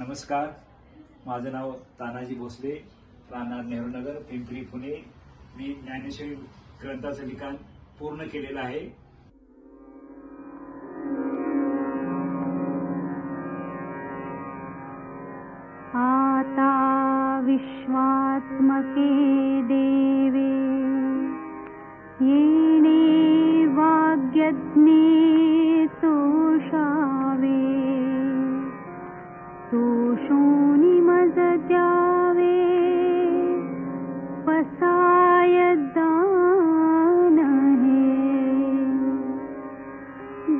नमस्कार. माझं नाव तानाजी भोसले राहणार नेहरूनगर पिंपरी पुणे. मी ज्ञानेश्वरी ग्रंथाचं लिखाण पूर्ण केलेलं आहे. आता विश्वात्मके देवे तोषोनि मज द्यावे पसाय दान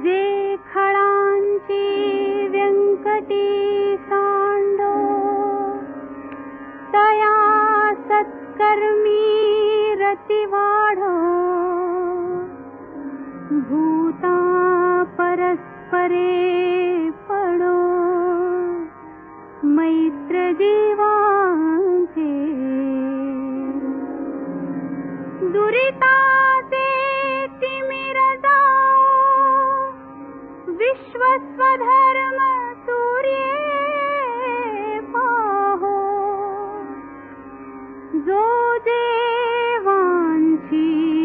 जे खळांची व्यंकटी सांडो तया सत्कर्मी रतिवाढो भूता परस्परे पडो दुरिताचे तिमिर जाओ विश्वस्वधर्म सूर्ये पाहो। जो देवांशील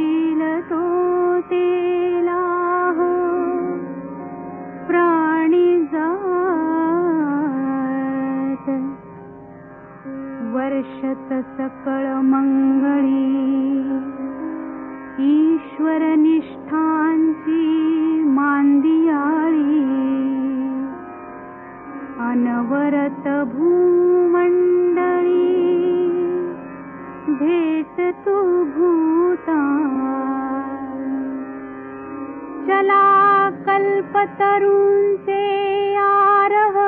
वर्षत सकळ मंगळी ईश्वर निष्ठांची मांदियाळी अनवरत भूमंडळी भेट तू भूता चला कल्पतरूंचे आरव चेतना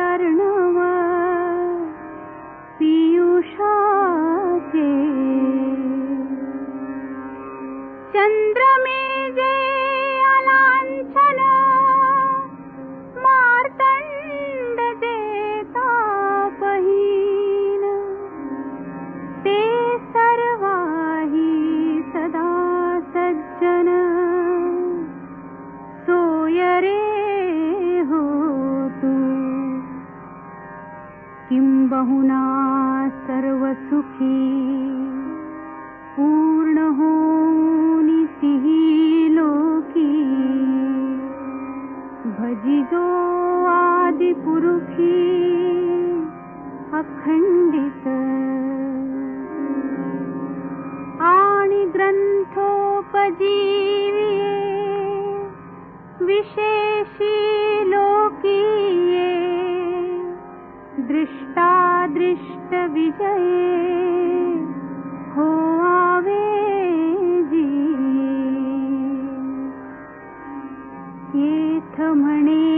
अर्णव पियुषाचे चंद्रमे किंबहुना सर्वसुखी। पूर्ण होनी सिही लोकी। अखंडित आणि ग्रंथोपजीविये विशेषी दृष्टादृष्टविजये हो वे जी एमणे